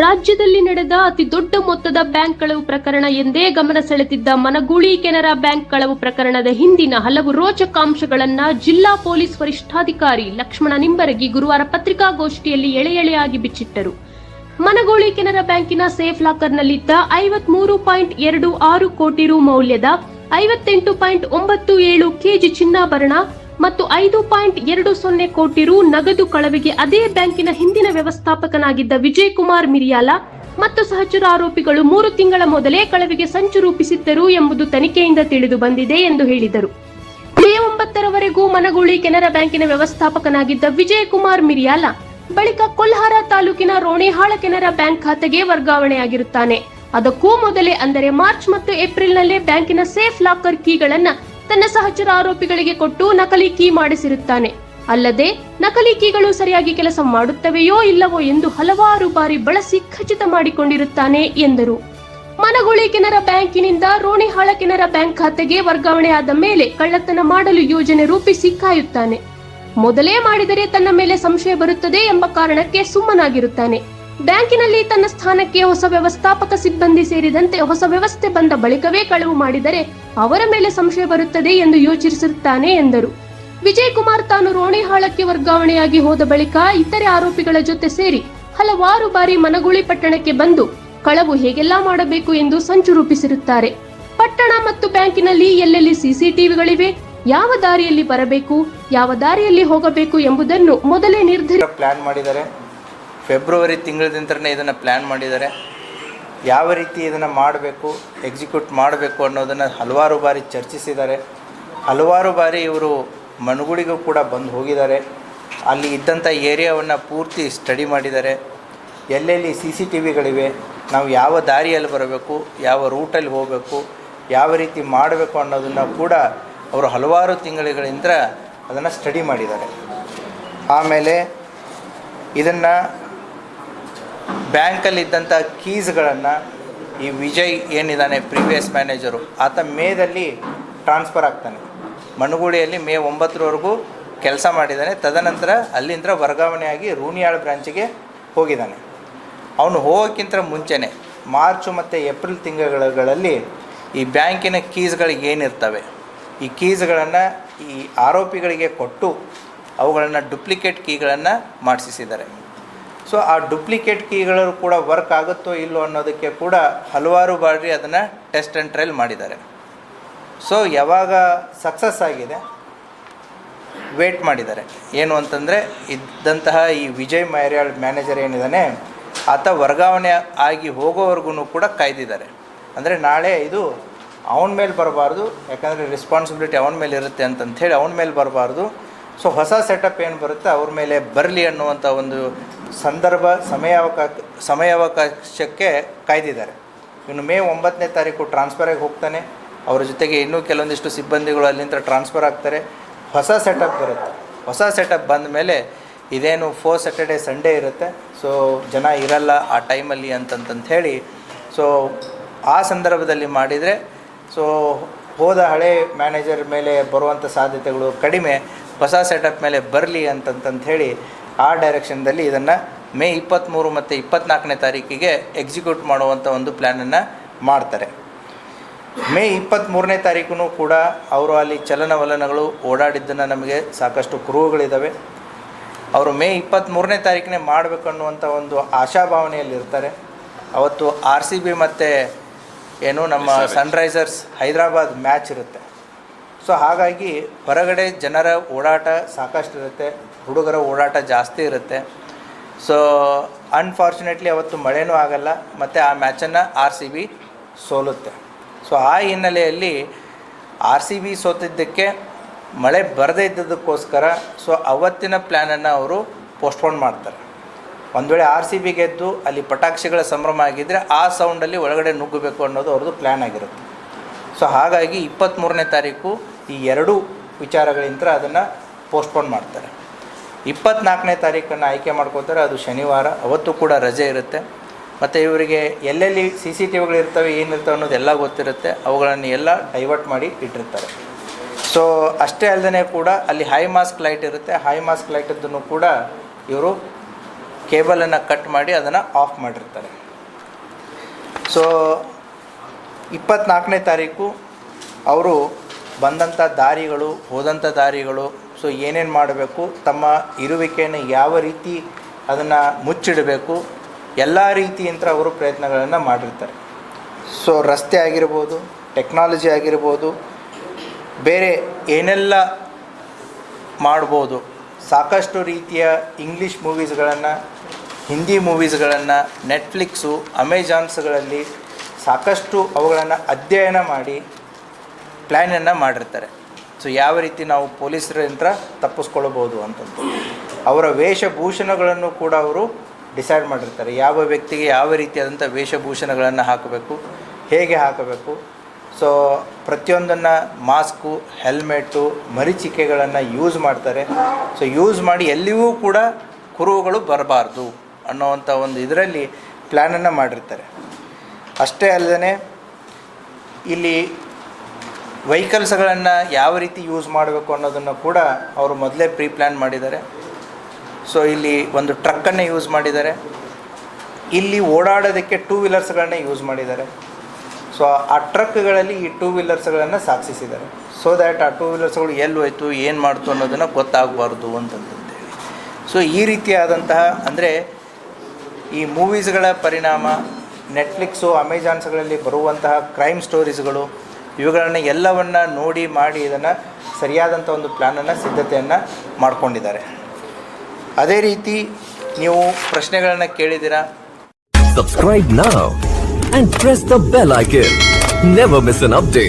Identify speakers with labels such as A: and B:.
A: ರಾಜ್ಯದಲ್ಲಿ ನಡೆದ ಅತಿ ದೊಡ್ಡ ಮೊತ್ತದ ಬ್ಯಾಂಕ್ ಕಳವು ಪ್ರಕರಣ ಎಂದೇ ಗಮನ ಸೆಳೆದಿದ್ದ ಮನಗೂಳಿ ಕೆನರಾ ಬ್ಯಾಂಕ್ ಕಳವು ಪ್ರಕರಣದ ಹಿಂದಿನ ಹಲವು ರೋಚಕಾಂಶಗಳನ್ನ ಜಿಲ್ಲಾ ಪೊಲೀಸ್ ವರಿಷ್ಠಾಧಿಕಾರಿ ಲಕ್ಷ್ಮಣ ನಿಂಬರಗಿ ಗುರುವಾರ ಪತ್ರಿಕಾಗೋಷ್ಠಿಯಲ್ಲಿ ಎಳೆ ಎಳೆಯಾಗಿ ಬಿಚ್ಚಿಟ್ಟರು. ಮನಗೋಳಿ ಕೆನರಾ ಬ್ಯಾಂಕಿನ ಸೇಫ್ ಲಾಕರ್ನಲ್ಲಿದ್ದ ಐವತ್ಮೂರು ಪಾಯಿಂಟ್ ಎರಡು ಆರು ಕೋಟಿ ರು ಮೌಲ್ಯದ ಐವತ್ತೆಂಟು ಪಾಯಿಂಟ್ ಒಂಬತ್ತು ಏಳು ಕೆಜಿ ಚಿನ್ನಾಭರಣ ಮತ್ತು ಐದು ಪಾಯಿಂಟ್ ಎರಡು ಸೊನ್ನೆ ಕೋಟಿ ರು ನಗದು ಕಳವಿಗೆ ಅದೇ ಬ್ಯಾಂಕಿನ ಹಿಂದಿನ ವ್ಯವಸ್ಥಾಪಕನಾಗಿದ್ದ ವಿಜಯ್ ಕುಮಾರ್ ಮಿರಿಯಾಲ ಮತ್ತು ಸಹಚರ ಆರೋಪಿಗಳು ಮೂರು ತಿಂಗಳ ಮೊದಲೇ ಕಳವಿಗೆ ಸಂಚು ರೂಪಿಸಿದ್ದರು ಎಂಬುದು ತನಿಖೆಯಿಂದ ತಿಳಿದು ಬಂದಿದೆ ಎಂದು ಹೇಳಿದರು. ಮೇ ಒಂಬತ್ತರವರೆಗೂ ಮನಗೂಳಿ ಕೆನರಾ ಬ್ಯಾಂಕಿನ ವ್ಯವಸ್ಥಾಪಕನಾಗಿದ್ದ ವಿಜಯ್ ಕುಮಾರ್ ಮಿರಿಯಾಲ ಬಳಿಕ ಕೊಲ್ಹಾರ ತಾಲೂಕಿನ ರೋಣಿಹಾಳ ಕೆನರಾ ಬ್ಯಾಂಕ್ ಖಾತೆಗೆ ವರ್ಗಾವಣೆಯಾಗಿರುತ್ತಾನೆ. ಅದಕ್ಕೂ ಮೊದಲೇ ಅಂದರೆ ಮಾರ್ಚ್ ಮತ್ತು ಏಪ್ರಿಲ್ನಲ್ಲೇ ಬ್ಯಾಂಕಿನ ಸೇಫ್ ಲಾಕರ್ ಕೀಗಳನ್ನ ತನ್ನ ಸಹಚರ ಆರೋಪಿಗಳಿಗೆ ಕೊಟ್ಟು ನಕಲಿ ಕೀ ಮಾಡಿಸಿರುತ್ತಾನೆ. ಅಲ್ಲದೆ, ನಕಲಿ ಕೀಗಳು ಸರಿಯಾಗಿ ಕೆಲಸ ಮಾಡುತ್ತವೆಯೋ ಇಲ್ಲವೋ ಎಂದು ಹಲವಾರು ಬಾರಿ ಬಳಸಿ ಖಚಿತ ಮಾಡಿಕೊಂಡಿರುತ್ತಾನೆ ಎಂದರು. ಮನಗುಳಿ ಕೆನರಾ ಬ್ಯಾಂಕಿನಿಂದ ರೋಣಿಹಾಳ ಕೆನರಾ ಬ್ಯಾಂಕ್ ಖಾತೆಗೆ ವರ್ಗಾವಣೆಯಾದ ಮೇಲೆ ಕಳ್ಳತನ ಮಾಡಲು ಯೋಜನೆ ರೂಪಿಸಿ ಕಾಯುತ್ತಾನೆ. ಮೊದಲೇ ಮಾಡಿದರೆ ತನ್ನ ಮೇಲೆ ಸಂಶಯ ಬರುತ್ತದೆ ಎಂಬ ಕಾರಣಕ್ಕೆ ಸುಮ್ಮನಾಗಿರುತ್ತಾನೆ. ಬ್ಯಾಂಕಿನಲ್ಲಿ ತನ್ನ ಸ್ಥಾನಕ್ಕೆ ಹೊಸ ವ್ಯವಸ್ಥಾಪಕ ಸಿಬ್ಬಂದಿ ಸೇರಿದಂತೆ ಹೊಸ ವ್ಯವಸ್ಥೆ ಬಂದ ಬಳಿಕವೇ ಕಳವು ಮಾಡಿದರೆ ಅವರ ಮೇಲೆ ಸಂಶಯ ಬರುತ್ತದೆ ಎಂದು ಯೋಚಿಸಿರುತ್ತಾನೆ ಎಂದರು. ವಿಜಯ್ ಕುಮಾರ್ ತಾನು ರೋಣಿಹಾಳಕ್ಕೆ ವರ್ಗಾವಣೆಯಾಗಿ ಹೋದ ಬಳಿಕ ಇತರೆ ಆರೋಪಿಗಳ ಜೊತೆ ಸೇರಿ ಹಲವಾರು ಬಾರಿ ಮನಗುಳಿ ಪಟ್ಟಣಕ್ಕೆ ಬಂದು ಕಳವು ಹೇಗೆಲ್ಲಾ ಮಾಡಬೇಕು ಎಂದು ಸಂಚು ರೂಪಿಸಿರುತ್ತಾರೆ. ಪಟ್ಟಣ ಮತ್ತು ಬ್ಯಾಂಕಿನಲ್ಲಿ ಎಲ್ಲೆಲ್ಲಿ ಸಿಸಿಟಿವಿಗಳಿವೆ, ಯಾವ ದಾರಿಯಲ್ಲಿ ಬರಬೇಕು, ಯಾವ ದಾರಿಯಲ್ಲಿ ಹೋಗಬೇಕು ಎಂಬುದನ್ನು ಮೊದಲೇ ನಿರ್ಧರಿಸಿ
B: ಪ್ಲಾನ್ ಮಾಡಿದ್ದಾರೆ. ಫೆಬ್ರವರಿ ತಿಂಗಳದಿಂದನೇ ಇದನ್ನು ಪ್ಲ್ಯಾನ್ ಮಾಡಿದ್ದಾರೆ. ಯಾವ ರೀತಿ ಇದನ್ನು ಮಾಡಬೇಕು ಎಕ್ಸಿಕ್ಯೂಟ್ ಮಾಡಬೇಕು ಅನ್ನೋದನ್ನು ಹಲವಾರು ಬಾರಿ ಚರ್ಚಿಸಿದ್ದಾರೆ. ಹಲವಾರು ಬಾರಿ ಇವರು ಮನುಗುಡಿಗೂ ಕೂಡ ಬಂದು ಹೋಗಿದ್ದಾರೆ. ಅಲ್ಲಿ ಇದ್ದಂಥ ಏರಿಯಾವನ್ನು ಪೂರ್ತಿ ಸ್ಟಡಿ ಮಾಡಿದ್ದಾರೆ. ಎಲ್ಲೆಲ್ಲಿ ಸಿ ಸಿ ಟಿ ವಿಗಳಿವೆ ನಾವು ಯಾವ ದಾರಿಯಲ್ಲಿ ಬರಬೇಕು, ಯಾವ ರೂಟಲ್ಲಿ ಹೋಗಬೇಕು, ಯಾವ ರೀತಿ ಮಾಡಬೇಕು ಅನ್ನೋದನ್ನು ಕೂಡ ಅವರು ಹಲವಾರು ತಿಂಗಳುಗಳಿಂದ ಅದನ್ನು ಸ್ಟಡಿ ಮಾಡಿದ್ದಾರೆ. ಆಮೇಲೆ ಇದನ್ನು ಬ್ಯಾಂಕಲ್ಲಿದ್ದಂಥ ಕೀಸ್ಗಳನ್ನು ಈ ವಿಜಯ್ ಏನಿದ್ದಾನೆ, ಪ್ರೀವಿಯಸ್ ಮ್ಯಾನೇಜರು, ಆತ ಮೇದಲ್ಲಿ ಟ್ರಾನ್ಸ್ಫರ್ ಆಗ್ತಾನೆ. ಮಣಗುಳಿಯಲ್ಲಿ ಮೇ ಒಂಬತ್ತರವರೆಗೂ ಕೆಲಸ ಮಾಡಿದ್ದಾನೆ. ತದನಂತರ ಅಲ್ಲಿಂದ ವರ್ಗಾವಣೆಯಾಗಿ ರೂಣಿಯಾಳ್ ಬ್ರಾಂಚಿಗೆ ಹೋಗಿದ್ದಾನೆ. ಅವನು ಹೋಗೋಕ್ಕಿಂತ ಮುಂಚೆನೆ ಮಾರ್ಚು ಮತ್ತು ಏಪ್ರಿಲ್ ತಿಂಗಳುಗಳಲ್ಲಿ ಈ ಬ್ಯಾಂಕಿನ ಕೀಸ್ಗಳಿಗೆ ಏನಿರ್ತವೆ, ಈ ಕೀಸ್ಗಳನ್ನು ಈ ಆರೋಪಿಗಳಿಗೆ ಕೊಟ್ಟು ಅವುಗಳನ್ನು ಡುಪ್ಲಿಕೇಟ್ ಕೀಗಳನ್ನು ಮಾಡಿಸಿದ್ದಾರೆ ಸೊ ಆ ಡುಪ್ಲಿಕೇಟ್ ಕೀಗಳು ಕೂಡ ವರ್ಕ್ ಆಗುತ್ತೋ ಇಲ್ಲೋ ಅನ್ನೋದಕ್ಕೆ ಕೂಡ ಹಲವಾರು ಬಾರಿ ಅದನ್ನು ಟೆಸ್ಟ್ ಆ್ಯಂಡ್ ಟ್ರಯಲ್ ಮಾಡಿದ್ದಾರೆ. ಸೊ ಯಾವಾಗ ಸಕ್ಸಸ್ ಆಗಿದೆ? ವೇಟ್ ಮಾಡಿದ್ದಾರೆ. ಏನು ಅಂತಂದರೆ, ಇದ್ದಂತಹ ಈ ವಿಜಯ್ ಮೈರ್ಯಾಳ್ ಮ್ಯಾನೇಜರ್ ಏನಿದ್ದಾನೆ ಆತ ವರ್ಗಾವಣೆ ಆಗಿ ಹೋಗೋವರೆಗೂ ಕೂಡ ಕಾಯ್ದಿದ್ದಾರೆ. ಅಂದರೆ ನಾಳೆ ಇದು ಅವನ ಮೇಲೆ ಬರಬಾರ್ದು, ಯಾಕಂದರೆ ರೆಸ್ಪಾನ್ಸಿಬಿಲಿಟಿ ಅವನ ಮೇಲೆ ಇರುತ್ತೆ ಅಂತಂಥೇಳಿ ಅವನ ಮೇಲೆ ಬರಬಾರ್ದು. ಸೊ ಹೊಸ ಸೆಟಪ್ ಏನು ಬರುತ್ತೆ, ಅವ್ರ ಮೇಲೆ ಬರಲಿ ಅನ್ನುವಂಥ ಒಂದು ಸಂದರ್ಭ ಸಮಯಾವಕಾಶ ಸಮಯಾವಕಾಶಕ್ಕೆ ಕಾಯ್ದಿದ್ದಾರೆ. ಇನ್ನು ಮೇ ಒಂಬತ್ತನೇ ತಾರೀಕು ಟ್ರಾನ್ಸ್ಫರಾಗಿ ಹೋಗ್ತಾನೆ. ಅವರ ಜೊತೆಗೆ ಇನ್ನೂ ಕೆಲವೊಂದಿಷ್ಟು ಸಿಬ್ಬಂದಿಗಳು ಅಲ್ಲಿಂದ ಟ್ರಾನ್ಸ್ಫರ್ ಆಗ್ತಾರೆ. ಹೊಸ ಸೆಟಪ್ ಬರುತ್ತೆ. ಹೊಸ ಸೆಟಪ್ ಬಂದ ಮೇಲೆ ಇದೇನು ಫೋರ್ ಸ್ಯಾಟರ್ಡೆ ಸಂಡೇ ಇರುತ್ತೆ. ಸೊ ಜನ ಇರಲ್ಲ ಆ ಟೈಮಲ್ಲಿ ಅಂತಂತಂತ ಹೇಳಿ ಸೊ ಆ ಸಂದರ್ಭದಲ್ಲಿ ಮಾಡಿದರೆ ಸೊ ಹೋದ ಹಳೆ ಮ್ಯಾನೇಜರ್ ಮೇಲೆ ಬರುವಂಥ ಸಾಧ್ಯತೆಗಳು ಕಡಿಮೆ. ಹೊಸ ಸೆಟಪ್ ಮೇಲೆ ಬರಲಿ ಅಂತಂತಂತ ಹೇಳಿ ಆ ಡೈರೆಕ್ಷನ್ದಲ್ಲಿ ಇದನ್ನು ಮೇ ಇಪ್ಪತ್ತ್ಮೂರು ಮತ್ತು ಇಪ್ಪತ್ತ್ನಾಲ್ಕನೇ ತಾರೀಕಿಗೆ ಎಕ್ಸಿಕ್ಯೂಟ್ ಮಾಡುವಂಥ ಒಂದು ಪ್ಲ್ಯಾನನ್ನು ಮಾಡ್ತಾರೆ. ಮೇ ಇಪ್ಪತ್ತ್ಮೂರನೇ ತಾರೀಕು ಕೂಡ ಅವರು ಅಲ್ಲಿ ಚಲನವಲನಗಳು ಓಡಾಡಿದ್ದನ್ನು ನಮಗೆ ಸಾಕಷ್ಟು ಕುರುಹುಗಳಿದ್ದಾವೆ ಅವರು ಮೇ ಇಪ್ಪತ್ತ್ಮೂರನೇ ತಾರೀಕನೇ ಮಾಡಬೇಕು ಅನ್ನುವಂಥ ಒಂದು ಆಶಾಭಾವನೆಯಲ್ಲಿರ್ತಾರೆ. ಅವತ್ತು ಆರ್ ಸಿ ಬಿ ಮತ್ತು ಏನು ನಮ್ಮ ಸನ್ರೈಸರ್ಸ್ ಹೈದರಾಬಾದ್ ಮ್ಯಾಚ್ ಇರುತ್ತೆ. ಸೊ ಹಾಗಾಗಿ ಹೊರಗಡೆ ಜನರ ಓಡಾಟ ಸಾಕಷ್ಟು ಇರುತ್ತೆ ಹುಡುಗರ ಓಡಾಟ ಜಾಸ್ತಿ ಇರುತ್ತೆ. ಸೊ ಅನ್ಫಾರ್ಚುನೇಟ್ಲಿ ಅವತ್ತು ಮಳೆನೂ ಆಗಲ್ಲ, ಮತ್ತು ಆ ಮ್ಯಾಚನ್ನು ಆರ್ ಸಿ ಬಿ ಸೋಲುತ್ತೆ. ಸೊ ಆ ಹಿನ್ನೆಲೆಯಲ್ಲಿ ಆರ್ ಸಿ ಬಿ ಸೋತಿದ್ದಕ್ಕೆ ಮಳೆ ಬರದೇ ಇದ್ದದಕ್ಕೋಸ್ಕರ ಸೊ ಅವತ್ತಿನ ಪ್ಲ್ಯಾನನ್ನು ಅವರು ಪೋಸ್ಟ್ಪೋನ್ ಮಾಡ್ತಾರೆ. ಒಂದು ವೇಳೆ ಆರ್ ಸಿ ಬಿ ಗೆದ್ದು ಅಲ್ಲಿ ಪಟಾಕ್ಷಿಗಳ ಸಂಭ್ರಮ ಆಗಿದ್ದರೆ ಆ ಸೌಂಡಲ್ಲಿ ಒಳಗಡೆ ನುಗ್ಗಬೇಕು ಅನ್ನೋದು ಅವ್ರದ್ದು ಪ್ಲ್ಯಾನ್ ಆಗಿರುತ್ತೆ. ಸೊ ಹಾಗಾಗಿ ಇಪ್ಪತ್ತ್ಮೂರನೇ ತಾರೀಕು ಈ ಎರಡೂ ವಿಚಾರಗಳಿಂದ ಅದನ್ನು ಪೋಸ್ಟ್ಪೋನ್ ಮಾಡ್ತಾರೆ. ಇಪ್ಪತ್ನಾಲ್ಕನೇ ತಾರೀಕನ್ನು ಆಯ್ಕೆ ಮಾಡ್ಕೋತಾರೆ. ಅದು ಶನಿವಾರ. ಅವತ್ತು ಕೂಡ ರಜೆ ಇರುತ್ತೆ. ಮತ್ತು ಇವರಿಗೆ ಎಲ್ಲೆಲ್ಲಿ ಸಿ ಸಿ ಟಿ ವಿಗಳಿರ್ತವೆ ಏನಿರ್ತವೆ ಅನ್ನೋದೆಲ್ಲ ಗೊತ್ತಿರುತ್ತೆ. ಅವುಗಳನ್ನು ಎಲ್ಲ ಡೈವರ್ಟ್ ಮಾಡಿ ಇಟ್ಟಿರ್ತಾರೆ. ಸೊ ಅಷ್ಟೇ ಅಲ್ಲದೆ ಕೂಡ ಅಲ್ಲಿ ಹೈ ಮಾಸ್ಕ್ ಲೈಟ್ ಇರುತ್ತೆ. ಹೈ ಮಾಸ್ಕ್ ಲೈಟದ್ದನ್ನು ಕೂಡ ಇವರು ಕೇಬಲನ್ನು ಕಟ್ ಮಾಡಿ ಅದನ್ನು ಆಫ್ ಮಾಡಿರ್ತಾರೆ. ಸೊ ಇಪ್ಪತ್ನಾಲ್ಕನೇ ತಾರೀಕು, ಅವರು ಬಂದಂಥ ದಾರಿಗಳು ಹೋದಂಥ ದಾರಿಗಳು ಸೊ ಏನೇನು ಮಾಡಬೇಕು? ತಮ್ಮ ಇರುವಿಕೆಯನ್ನು ಯಾವ ರೀತಿ ಅದನ್ನು ಮುಚ್ಚಿಡಬೇಕು? ಎಲ್ಲ ರೀತಿಯಿಂದ ಅವರು ಪ್ರಯತ್ನಗಳನ್ನು ಮಾಡಿರ್ತಾರೆ. ಸೊ ರಸ್ತೆ ಆಗಿರ್ಬೋದು ಟೆಕ್ನಾಲಜಿ ಆಗಿರ್ಬೋದು, ಬೇರೆ ಏನೆಲ್ಲ ಮಾಡ್ಬೋದು? ಸಾಕಷ್ಟು ರೀತಿಯ ಇಂಗ್ಲೀಷ್ ಮೂವೀಸ್ಗಳನ್ನು ಹಿಂದಿ ಮೂವೀಸ್ಗಳನ್ನು ನೆಟ್ಫ್ಲಿಕ್ಸು ಅಮೆಜಾನ್ಸ್ಗಳಲ್ಲಿ ಸಾಕಷ್ಟು ಅವುಗಳನ್ನು ಅಧ್ಯಯನ ಮಾಡಿ ಪ್ಲ್ಯಾನನ್ನು ಮಾಡಿರ್ತಾರೆ. ಸೊ ಯಾವ ರೀತಿ ನಾವು ಪೊಲೀಸರಿಂದ ತಪ್ಪಿಸ್ಕೊಳ್ಬೋದು ಅಂತಂದು. ಅವರ ವೇಷಭೂಷಣಗಳನ್ನು ಕೂಡ ಅವರು ಡಿಸೈಡ್ ಮಾಡಿರ್ತಾರೆ. ಯಾವ ವ್ಯಕ್ತಿಗೆ ಯಾವ ರೀತಿಯಾದಂಥ ವೇಷಭೂಷಣಗಳನ್ನು ಹಾಕಬೇಕು, ಹೇಗೆ ಹಾಕಬೇಕು. ಸೊ ಪ್ರತಿಯೊಂದನ್ನು ಮಾಸ್ಕು ಹೆಲ್ಮೆಟ್ಟು ಮರಿಚಿಕೆಗಳನ್ನು ಯೂಸ್ ಮಾಡ್ತಾರೆ. ಸೊ ಯೂಸ್ ಮಾಡಿ ಎಲ್ಲಿಯೂ ಕೂಡ ಕುರುಹುಗಳು ಬರಬಾರ್ದು ಅನ್ನೋವಂಥ ಒಂದು ಇದರಲ್ಲಿ ಪ್ಲ್ಯಾನನ್ನು ಮಾಡಿರ್ತಾರೆ. ಅಷ್ಟೇ ಅಲ್ಲದೆ ಇಲ್ಲಿ ವೆಹಿಕಲ್ಸ್ಗಳನ್ನು ಯಾವ ರೀತಿ ಯೂಸ್ ಮಾಡಬೇಕು ಅನ್ನೋದನ್ನು ಕೂಡ ಅವರು ಮೊದಲೇ ಪ್ರೀ ಪ್ಲ್ಯಾನ್ ಮಾಡಿದ್ದಾರೆ. ಸೊ, ಇಲ್ಲಿ ಒಂದು ಟ್ರಕ್ಕನ್ನು ಯೂಸ್ ಮಾಡಿದ್ದಾರೆ. ಇಲ್ಲಿ ಓಡಾಡೋದಕ್ಕೆ ಟೂ ವೀಲರ್ಸ್ಗಳನ್ನೇ ಯೂಸ್ ಮಾಡಿದ್ದಾರೆ. ಸೊ, ಆ ಟ್ರಕ್ಗಳಲ್ಲಿ ಈ ಟೂ ವೀಲರ್ಸ್ಗಳನ್ನು ಸಾಕ್ಷಿಸಿದ್ದಾರೆ ಸೊ ದ್ಯಾಟ್ ಆ ಟೂ ವೀಲರ್ಸ್ಗಳು ಎಲ್ಲಿ ಹೋಯ್ತು, ಏನು ಮಾಡ್ತು ಅನ್ನೋದನ್ನು ಗೊತ್ತಾಗಬಾರ್ದು ಅಂತಂತೇಳಿ ಸೊ ಈ ರೀತಿಯಾದಂತಹ, ಅಂದರೆ ಈ ಮೂವೀಸ್ಗಳ ಪರಿಣಾಮ ನೆಟ್ಫ್ಲಿಕ್ಸು ಅಮೆಜಾನ್ಸ್ಗಳಲ್ಲಿ ಬರುವಂತಹ ಕ್ರೈಮ್ ಸ್ಟೋರೀಸ್ಗಳು ಇವುಗಳನ್ನು ಎಲ್ಲವನ್ನ ನೋಡಿ ಮಾಡಿ ಇದನ್ನು ಸರಿಯಾದಂಥ ಒಂದು ಪ್ಲ್ಯಾನನ್ನು ಸಿದ್ಧತೆಯನ್ನು ಮಾಡ್ಕೊಂಡಿದ್ದಾರೆ ಅದೇ ರೀತಿ ನೀವು ಪ್ರಶ್ನೆಗಳನ್ನು ಕೇಳಿದ್ದೀರಾ
C: subscribe now and press the bell icon. Never miss an update.